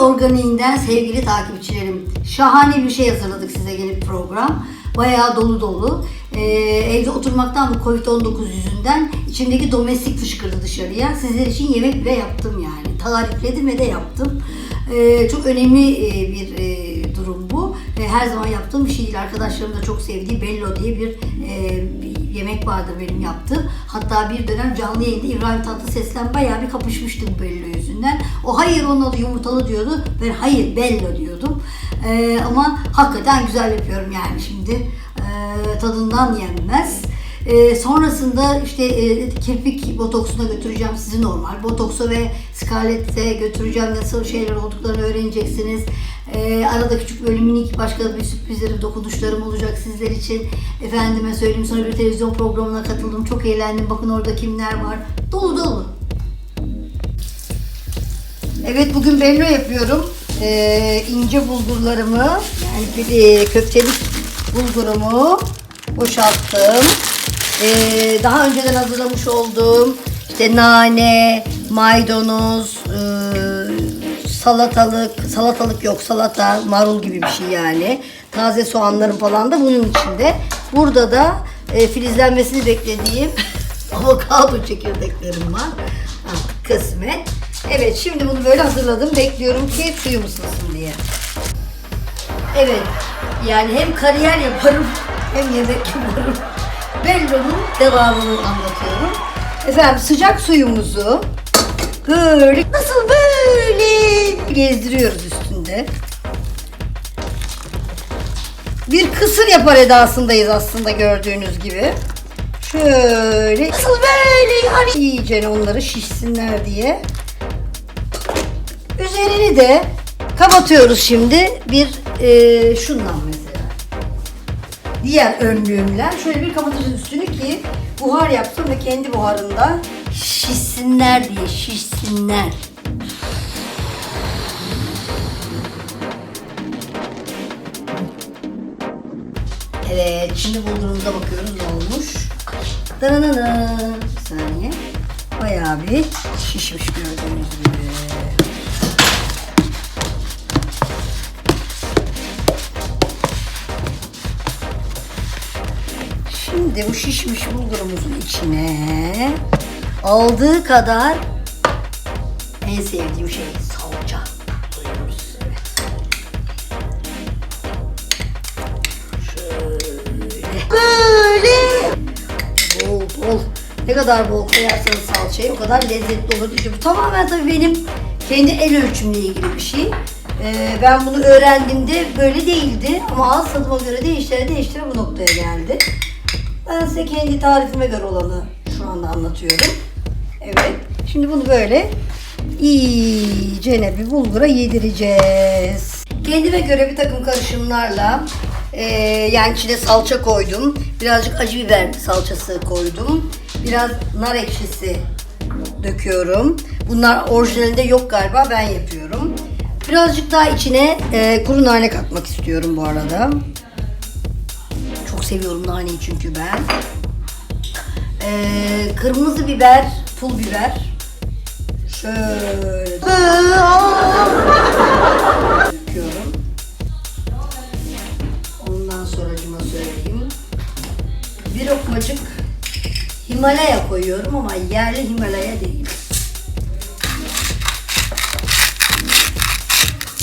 Organiğinden sevgili takipçilerim. Şahane bir şey hazırladık size gelip program. Bayağı dolu dolu. Ee, evde oturmaktan mı Covid-19 yüzünden içimdeki domestik fışkırdı dışarıya. Sizler için yemek bile yaptım yani. Tarifledim ve de yaptım. Ee, çok önemli e, bir e, durum bu. Her zaman yaptığım bir şey değil. Arkadaşlarım da çok sevdiği Bello diye bir, e, yemek vardır benim yaptığım. Hatta bir dönem canlı yayında İbrahim Tatlıses'ten bayağı bir kapışmıştık Bello yüzünden. O hayır onun adı yumurtalı diyordu. Ben hayır Bello diyordum. E, ama hakikaten güzel yapıyorum yani şimdi. E, tadından yenmez. E, sonrasında işte e, kirpik botoksuna götüreceğim sizi normal. Botoksa ve skalette götüreceğim nasıl şeyler olduklarını öğreneceksiniz. E, arada küçük böyle minik başka bir sürprizlerim, dokunuşlarım olacak sizler için. Efendime söyleyeyim sonra bir televizyon programına katıldım. Çok eğlendim. Bakın orada kimler var. Dolu dolu. Evet bugün bello yapıyorum. Ee, ince bulgurlarımı yani e, köftelik bulgurumu boşalttım. Ee, daha önceden hazırlamış olduğum işte nane, maydanoz, e, salatalık, salatalık yok salata, marul gibi bir şey yani. Taze soğanlarım falan da bunun içinde. Burada da e, filizlenmesini beklediğim avokado çekirdeklerim var. Ah, kısmet. Evet şimdi bunu böyle hazırladım. Bekliyorum ki suyum ısınsın diye. Evet yani hem kariyer yaparım hem yemek yaparım. Bello'nun devamını anlatıyorum. Efendim sıcak suyumuzu böyle nasıl böyle gezdiriyoruz üstünde. Bir kısır yapar edasındayız aslında gördüğünüz gibi. Şöyle nasıl böyle hani iyice onları şişsinler diye. Üzerini de kapatıyoruz şimdi bir e, şundan mesela. Diğer önlüğümle şöyle bir kapatacağız üstünü ki buhar yapsın ve kendi buharında şişsinler diye şişsinler. Evet, şimdi bulgurumuza bakıyoruz ne olmuş. Dananana. Bir saniye. Bayağı bir şişmiş gördüğünüz Şimdi bu şişmiş bulgurumuzun içine aldığı kadar en sevdiğim şey salça. Böyle bol bol. Ne kadar bol koyarsanız salçayı o kadar lezzetli olur. Bu tamamen tabii benim kendi el ölçümle ilgili bir şey. Ee, ben bunu öğrendiğimde böyle değildi ama ağız tadıma göre değiştire değiştire bu noktaya geldi. Ben size kendi tarifime göre olanı şu anda anlatıyorum. Evet. Şimdi bunu böyle iyice bir bulgura yedireceğiz. Kendime göre bir takım karışımlarla e, yani içine salça koydum. Birazcık acı biber salçası koydum. Biraz nar ekşisi döküyorum. Bunlar orijinalinde yok galiba ben yapıyorum. Birazcık daha içine e, kuru nane katmak istiyorum bu arada. Seviyorum naneyi çünkü ben. Ee, kırmızı biber, pul biber. Şöyle. Döküyorum. Ondan sonra cıma söyleyeyim. Bir lokmacık Himalaya koyuyorum ama yerli Himalaya değil.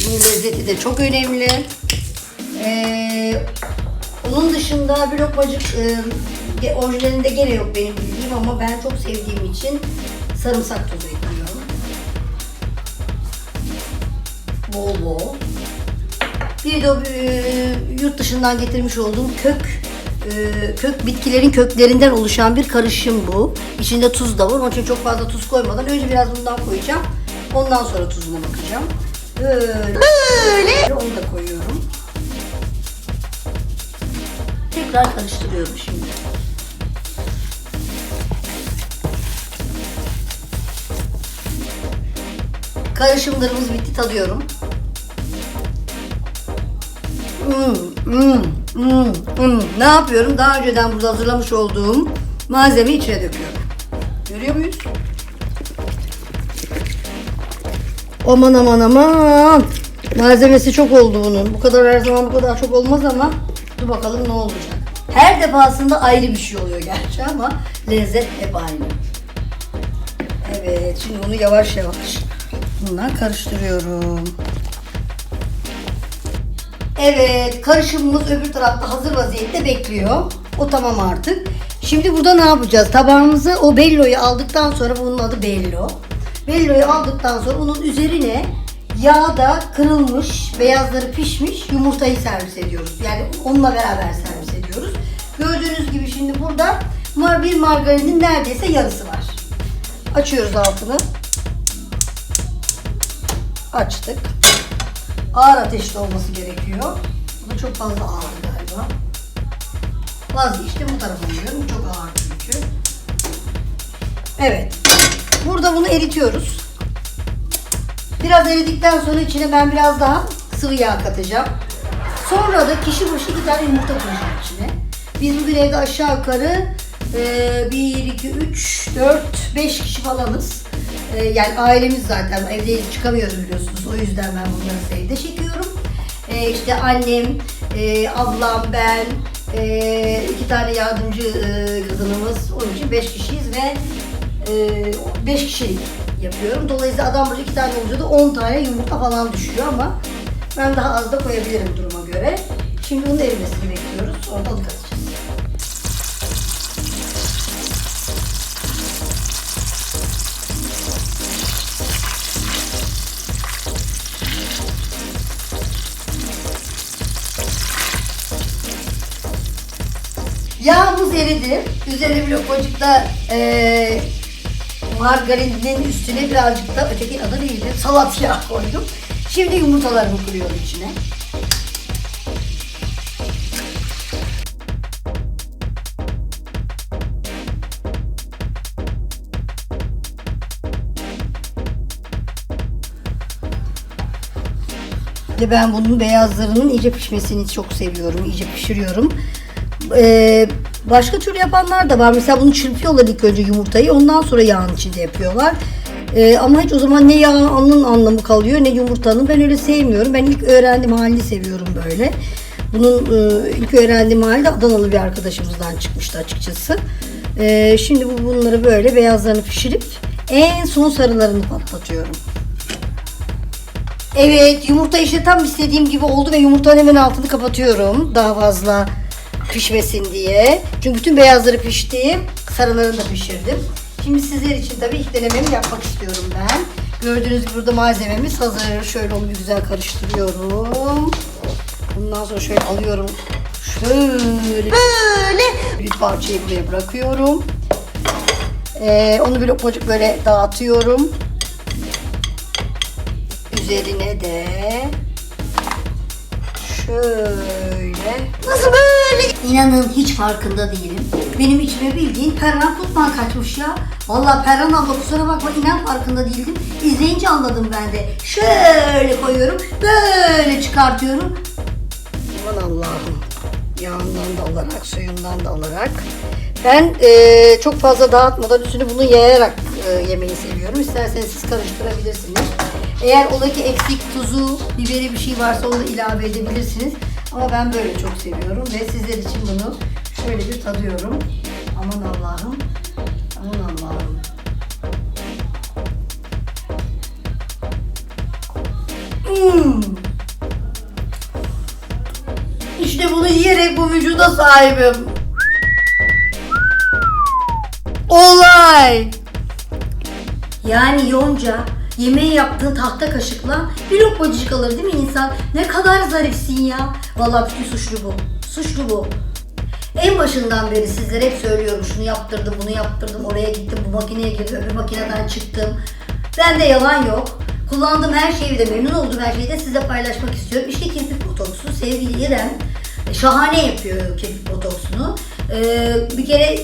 Bunun lezzeti de çok önemli. Ee, onun dışında bir lokmacık e, orijinalinde gene yok benim bildiğim ama ben çok sevdiğim için sarımsak tozu ekliyorum. Bol bol. Bir de e, yurt dışından getirmiş olduğum kök e, kök bitkilerin köklerinden oluşan bir karışım bu. İçinde tuz da var. Onun için çok fazla tuz koymadan önce biraz bundan koyacağım. Ondan sonra tuzuna bakacağım. Böyle. Böyle. Onu da koyuyorum. Tekrar karıştırıyorum şimdi. Karışımlarımız bitti tadıyorum. Hmm, hmm, hmm, hmm. Ne yapıyorum? Daha önceden burada hazırlamış olduğum malzemeyi içine döküyorum. Görüyor muyuz? Aman aman aman. Malzemesi çok oldu bunun. Bu kadar her zaman bu kadar çok olmaz ama dur bakalım ne olacak. Her defasında ayrı bir şey oluyor gerçi ama lezzet hep aynı. Evet şimdi bunu yavaş yavaş bundan karıştırıyorum. Evet karışımımız öbür tarafta hazır vaziyette bekliyor. O tamam artık. Şimdi burada ne yapacağız? Tabağımızı o belloyu aldıktan sonra bunun adı bello. Belloyu aldıktan sonra onun üzerine yağda kırılmış, beyazları pişmiş yumurtayı servis ediyoruz. Yani onunla beraber servis ediyoruz. Gördüğünüz gibi şimdi burada bir margarinin neredeyse yarısı var. Açıyoruz altını. Açtık. Ağır ateşte olması gerekiyor. Bu çok fazla ağır galiba. Vazgeçtim bu tarafa. Bu çok ağır çünkü. Evet. Burada bunu eritiyoruz. Biraz eridikten sonra içine ben biraz daha sıvı yağ katacağım. Sonra da kişi başı iki tane yumurta koyacağım içine. Biz bugün evde aşağı yukarı e, 1, 2, 3, 4, 5 kişi falanız. E, yani ailemiz zaten evde çıkamıyoruz biliyorsunuz. O yüzden ben bunları evde çekiyorum. E, işte annem, e, ablam, ben, e, iki tane yardımcı e, kadınımız. Onun için 5 kişiyiz ve 5 kişilik yapıyorum. Dolayısıyla adam başı iki tane olunca da 10 tane yumurta falan düşüyor ama ben daha az da koyabilirim duruma göre. Şimdi bunun erimesini bekliyoruz. Sonra da onu katacağız. Yağımız eridi. Üzerine da eee margarinin üstüne birazcık da öteki adı neydi? Salat yağı koydum. Şimdi yumurtalarımı kırıyorum içine. Ve ben bunun beyazlarının iyice pişmesini çok seviyorum. İyice pişiriyorum. Ee, başka türlü yapanlar da var. Mesela bunu çırpıyorlar ilk önce yumurtayı. Ondan sonra yağın içinde yapıyorlar. Ee, ama hiç o zaman ne yağının anlamı kalıyor ne yumurtanın. Ben öyle sevmiyorum. Ben ilk öğrendiğim halini seviyorum böyle. Bunun e, ilk öğrendiğim halde Adanalı bir arkadaşımızdan çıkmıştı açıkçası. Ee, şimdi bu bunları böyle beyazlarını pişirip en son sarılarını patlatıyorum. Evet yumurta işte tam istediğim gibi oldu ve yumurtanın hemen altını kapatıyorum. Daha fazla pişmesin diye. Çünkü bütün beyazları pişti. Sarılarını da pişirdim. Şimdi sizler için tabii ilk denememi yapmak istiyorum ben. Gördüğünüz gibi burada malzememiz hazır. Şöyle onu güzel karıştırıyorum. Bundan sonra şöyle alıyorum. Şöyle böyle bir parçayı buraya bırakıyorum. Ee, onu bir lokmacık böyle dağıtıyorum. Üzerine de şöyle nasıl böyle İnanın hiç farkında değilim. Benim içime bildiğin Perran Kutman kaçmış ya. Vallahi Perran abla kusura bakma inan farkında değildim. İzleyince anladım ben de. Şöyle koyuyorum, böyle çıkartıyorum. Aman Allah'ım. Yağından da alarak, suyundan da alarak. Ben eee, çok fazla dağıtmadan üstünü bunu yayarak eee, yemeyi seviyorum. İsterseniz siz karıştırabilirsiniz. Eğer ola ki eksik tuzu, biberi bir şey varsa onu ilave edebilirsiniz. Ama ben böyle çok seviyorum ve sizler için bunu şöyle bir tadıyorum. Aman Allah'ım. Aman Allah'ım. Hmm. İşte bunu yiyerek bu vücuda sahibim. Olay. Yani Yonca yemeği yaptığın tahta kaşıkla bir lokmacık alır değil mi insan? Ne kadar zarifsin ya. Vallahi bütün suçlu bu. Suçlu bu. En başından beri sizlere hep söylüyorum şunu yaptırdım, bunu yaptırdım, oraya gittim, bu makineye girdim, öbür makineden çıktım. Bende yalan yok. Kullandığım her şeyi de memnun olduğum her şeyi de size paylaşmak istiyorum. İşte kirpik botoksu sevgili İrem şahane yapıyor kirpik botoksunu. Ee, bir kere e,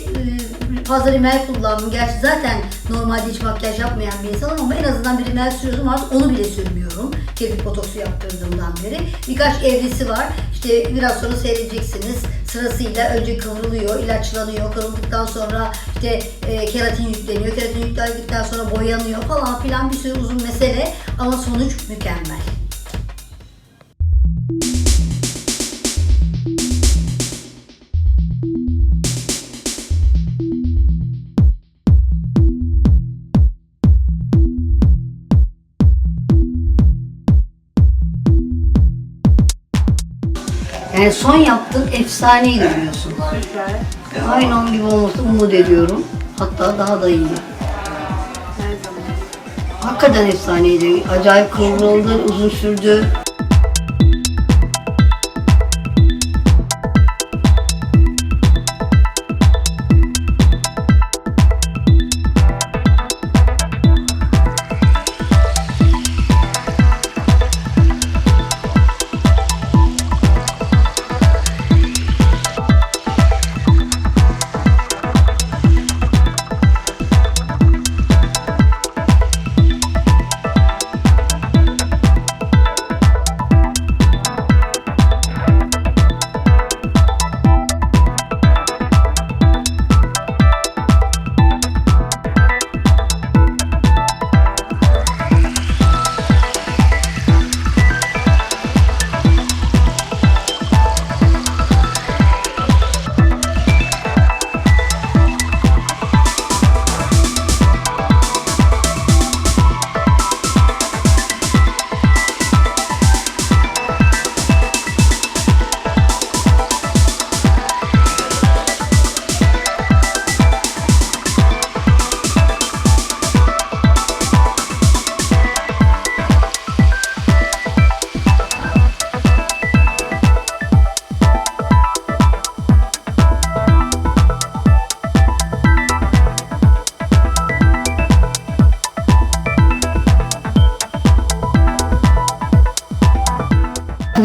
fazla rimel kullandım. Gerçi zaten normalde hiç makyaj yapmayan bir insanım ama en azından bir rimel sürüyordum. Artık onu bile sürmüyorum. Kirpik botoksu yaptırdığımdan beri. Birkaç evresi var. İşte biraz sonra seyredeceksiniz. Sırasıyla önce kıvrılıyor, ilaçlanıyor. Kıvrıldıktan sonra işte e, keratin yükleniyor. Keratin yüklendikten sonra boyanıyor falan filan bir sürü uzun mesele ama sonuç mükemmel. Yani son yaptığın efsaneydi diyorsun. Aynı onun gibi olmasını umut ediyorum. Hatta daha da iyi. Hakikaten efsaneydi. Acayip kıvrıldı, uzun sürdü.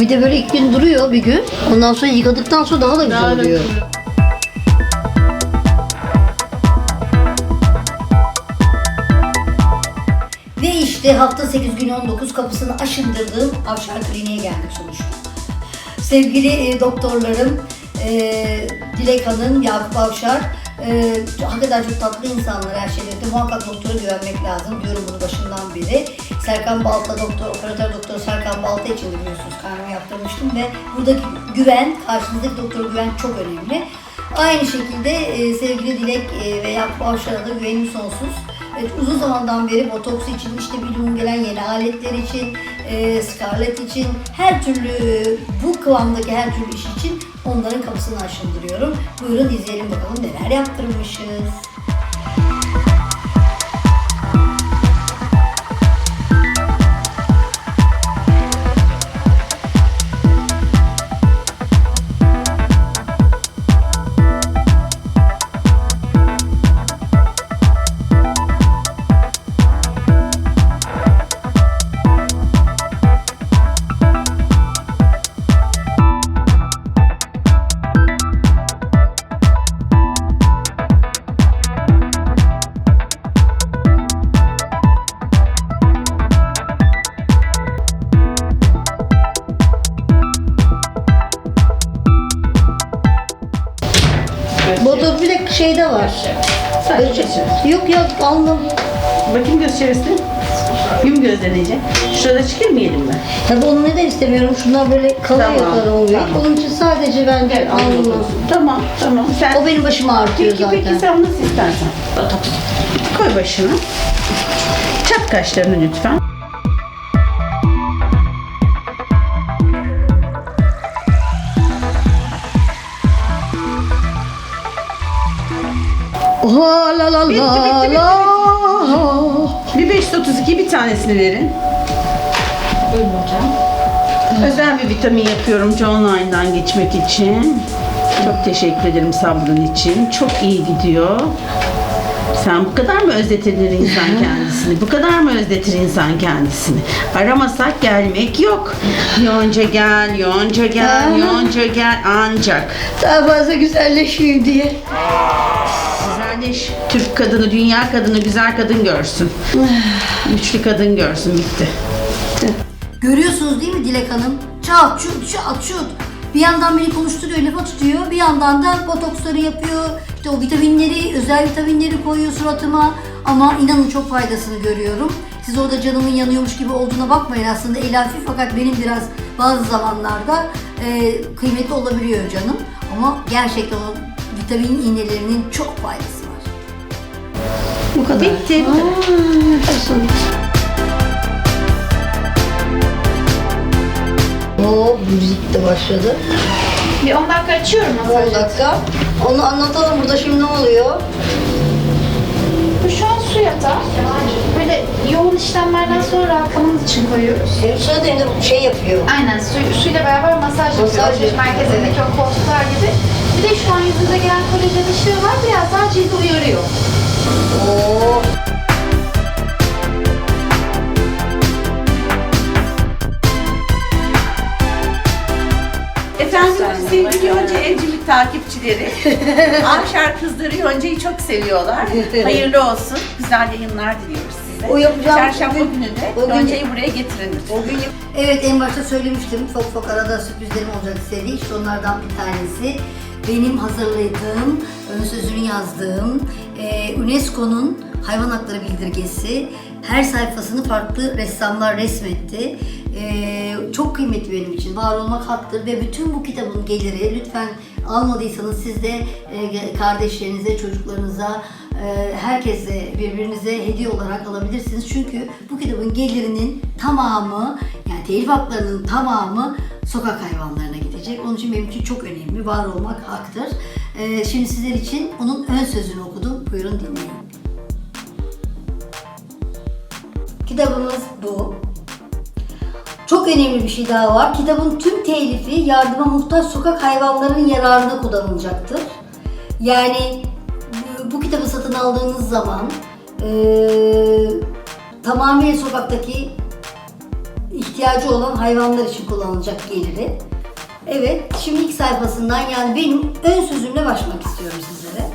Bir de böyle ilk gün duruyor bir gün. Ondan sonra yıkadıktan sonra daha da güzel oluyor. Ve işte hafta 8 gün 19 kapısını aşındırdığım Avşar Kliniğe geldik sonuçta. Sevgili e, doktorlarım, e, Dilek Hanım, Yakup Avşar, e, hakikaten çok tatlı insanlar her şeyde. Muhakkak doktora güvenmek lazım diyorum bunu başından beri. Serkan Balta doktor, operatör doktor Serkan Balta için de biliyorsunuz karnımı yaptırmıştım ve buradaki güven, karşınızdaki doktora güven çok önemli. Aynı şekilde e, sevgili Dilek e, ve Yakup Avşar'a da güvenim sonsuz. Evet, uzun zamandan beri botoks için, işte bilimin gelen yeni aletler için, e, Scarlett için, her türlü e, bu kıvamdaki her türlü iş için onların kapısını aşındırıyorum. Buyurun izleyelim bakalım neler yaptırmışız. Şeyde var. Sadece çevir. Yok yok alnım. Bakayım göz çevirsin. Yum gözlerini iyice. Şurada çıkırmayalım mı? Tabii onu neden istemiyorum? Şunlar böyle kalıyor Tamam, yukarı oluyor. tamam. Onun için sadece bence Evet, alnım. anladım. Tamam, tamam. Sen O benim başımı ağrıtıyor peki, zaten. peki sen nasıl istersen. Koy başını. Çat kaşlarını lütfen. Oh, la la Bitti, la bitti, bitti, la. Bir 532 bir tanesini verin. Buyurun hocam. Özel bir vitamin yapıyorum Johnline'dan geçmek için. Çok teşekkür ederim sabrın için. Çok iyi gidiyor. Sen bu kadar mı özletir insan kendisini? Bu kadar mı özletir insan kendisini? Aramasak gelmek yok. Yonca gel, yonca gel, yonca gel ancak. Daha fazla güzelleşeyim diye. Güzelleş. Türk kadını, dünya kadını, güzel kadın görsün. Güçlü kadın görsün bitti. Görüyorsunuz değil mi Dilek Hanım? Çat çut çat çut. Bir yandan beni konuşturuyor, lafa tutuyor. Bir yandan da botoksları yapıyor. İşte o vitaminleri, özel vitaminleri koyuyor suratıma. Ama inanın çok faydasını görüyorum. Siz orada canımın yanıyormuş gibi olduğuna bakmayın. Aslında elafi fakat benim biraz bazı zamanlarda e, kıymetli olabiliyor canım. Ama gerçekten o vitamin iğnelerinin çok faydası. Bu kadar. Bitti. O müzik de başladı. Bir 10 dakika açıyorum 10 masajı. dakika. Onu anlatalım burada şimdi ne oluyor? Bu şu an su yatağı. Böyle yoğun işlemlerden sonra rahatlamanız için koyuyoruz. Senin söylediğinde şey yapıyor. Aynen su, suyla beraber masaj yapıyor. Masaj Alışveriş yapıyor. merkezindeki o koltuklar gibi. Bir de şu an yüzünüze gelen kolajen ışığı var. Biraz daha cildi uyarıyor. Oo. Efendim sevgili Yonca takipçileri. Avşar kızları Yonca'yı çok seviyorlar. Hayırlı olsun. Güzel yayınlar diliyoruz size. O yapacağım- Çarşamba günü de bugün- Yonca'yı buraya getirin. O gün Evet en başta söylemiştim. Ufak ufak arada sürprizlerim olacak size diye. İşte onlardan bir tanesi benim hazırladığım, ön sözünü yazdığım e, UNESCO'nun hayvan hakları bildirgesi. Her sayfasını farklı ressamlar resmetti. E, çok kıymetli benim için. Var olmak haktır ve bütün bu kitabın geliri lütfen almadıysanız siz de e, kardeşlerinize, çocuklarınıza, e, herkese birbirinize hediye olarak alabilirsiniz. Çünkü bu kitabın gelirinin tamamı yani telif haklarının tamamı sokak hayvanlarına gidecek. Onun için benim için çok önemli. Var olmak haktır. E, şimdi sizler için onun ön sözünü okudum. Buyurun dinleyin. Kitabımız bu. Çok önemli bir şey daha var. Kitabın tüm telifi yardıma muhtaç sokak hayvanlarının yararına kullanılacaktır. Yani bu, kitabı satın aldığınız zaman eee tamamen sokaktaki ihtiyacı olan hayvanlar için kullanılacak geliri. Evet, şimdi ilk sayfasından yani benim ön sözümle başlamak istiyorum sizlere.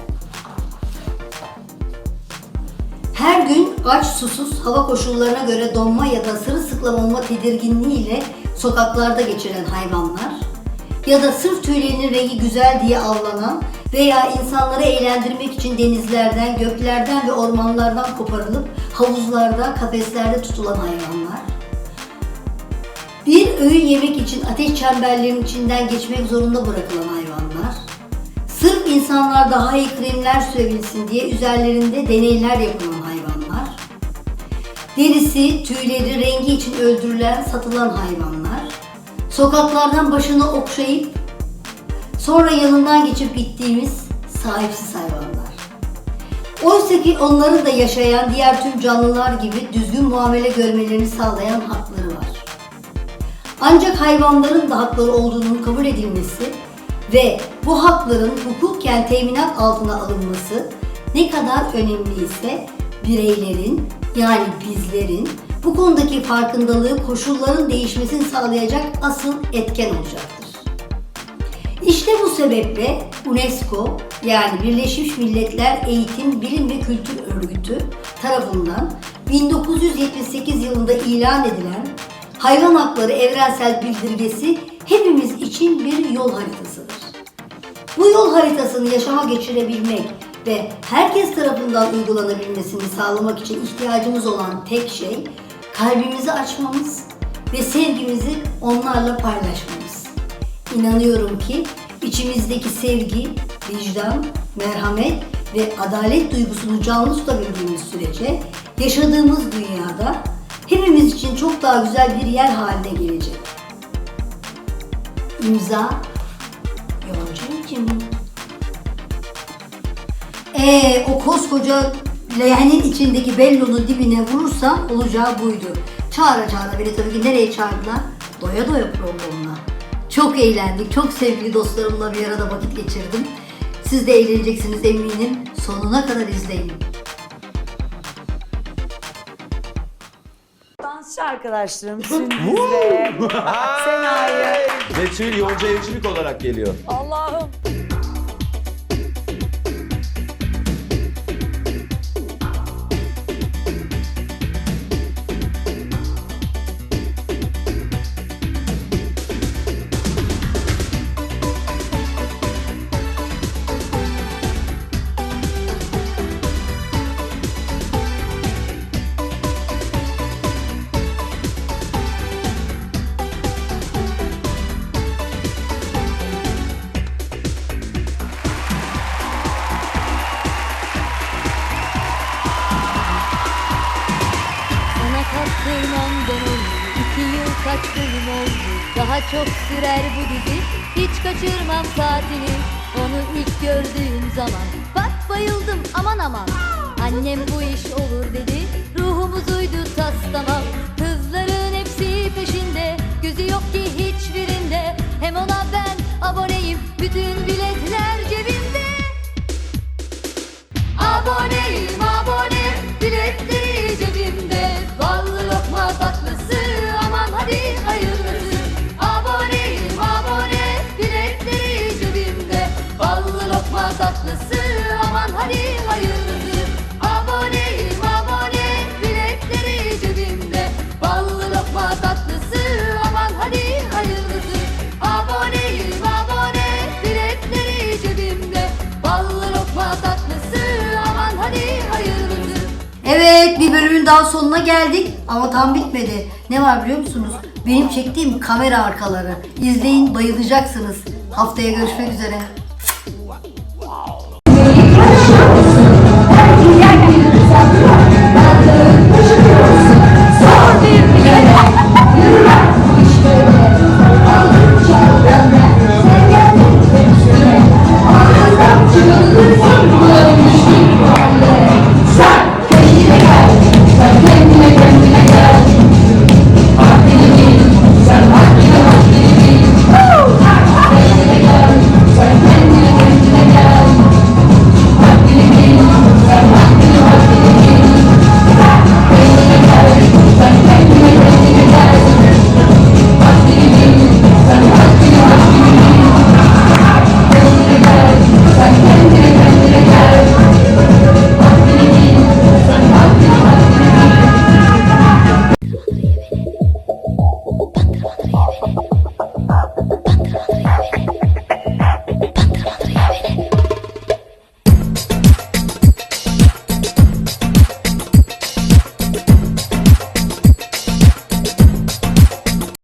Her gün aç, susuz, hava koşullarına göre donma ya da sırılsıklam olma tedirginliğiyle sokaklarda geçiren hayvanlar ya da sırf tüylerinin rengi güzel diye avlanan veya insanları eğlendirmek için denizlerden, göklerden ve ormanlardan koparılıp havuzlarda, kafeslerde tutulan hayvanlar. Bir öğün yemek için ateş çemberlerinin içinden geçmek zorunda bırakılan hayvanlar. Sırf insanlar daha iyi kremler sürebilsin diye üzerlerinde deneyler yapılan hayvanlar. Derisi, tüyleri, rengi için öldürülen, satılan hayvanlar. Sokaklardan başını okşayıp sonra yanından geçip gittiğimiz sahipsiz hayvanlar. Oysa ki onların da yaşayan diğer tüm canlılar gibi düzgün muamele görmelerini sağlayan hakları var. Ancak hayvanların da hakları olduğunun kabul edilmesi ve bu hakların hukuken teminat altına alınması ne kadar önemliyse bireylerin yani bizlerin bu konudaki farkındalığı koşulların değişmesini sağlayacak asıl etken olacaktır. İşte bu sebeple UNESCO yani Birleşmiş Milletler Eğitim, Bilim ve Kültür Örgütü tarafından 1978 yılında ilan edilen Hayvan Hakları Evrensel Bildirgesi hepimiz için bir yol haritasıdır. Bu yol haritasını yaşama geçirebilmek ve herkes tarafından uygulanabilmesini sağlamak için ihtiyacımız olan tek şey kalbimizi açmamız ve sevgimizi onlarla paylaşmamız. İnanıyorum ki içimizdeki sevgi, vicdan, merhamet ve adalet duygusunu canlı tutabildiğimiz sürece yaşadığımız dünyada için çok daha güzel bir yer haline gelecek. İmza Yonca için. Ee, o koskoca leğenin içindeki bellonun dibine vurursam olacağı buydu. Çağıra çağıra beni tabii ki nereye çağırdılar? Doya doya programına. Çok eğlendik, çok sevgili dostlarımla bir arada vakit geçirdim. Siz de eğleneceksiniz eminim. Sonuna kadar izleyin. Dansçı arkadaşlarım Sündüz ve Sena'yı. Betül Yonca Evcilik olarak geliyor. Allah'ım. Kaçırmam saatini Onu ilk gördüğüm zaman Bak bayıldım aman aman. Annem bu iş olur dedi Ruhumuz uydu tas tamam Kızların hepsi peşinde Gözü yok ki hiçbirinde. Hem ona ben aboneyim Bütün biletler cebimde. Aboneyim abone Biletleri hadi hayırlısı Aboneyim abone Biletleri cebimde Ballı lokma tatlısı Aman hadi hayırlısı Aboneyim abone Biletleri cebimde Ballı lokma tatlısı Aman hadi hayırlısı Evet bir bölümün daha sonuna geldik ama tam bitmedi. Ne var biliyor musunuz? Benim çektiğim kamera arkaları. İzleyin bayılacaksınız. Haftaya görüşmek üzere. Thank you.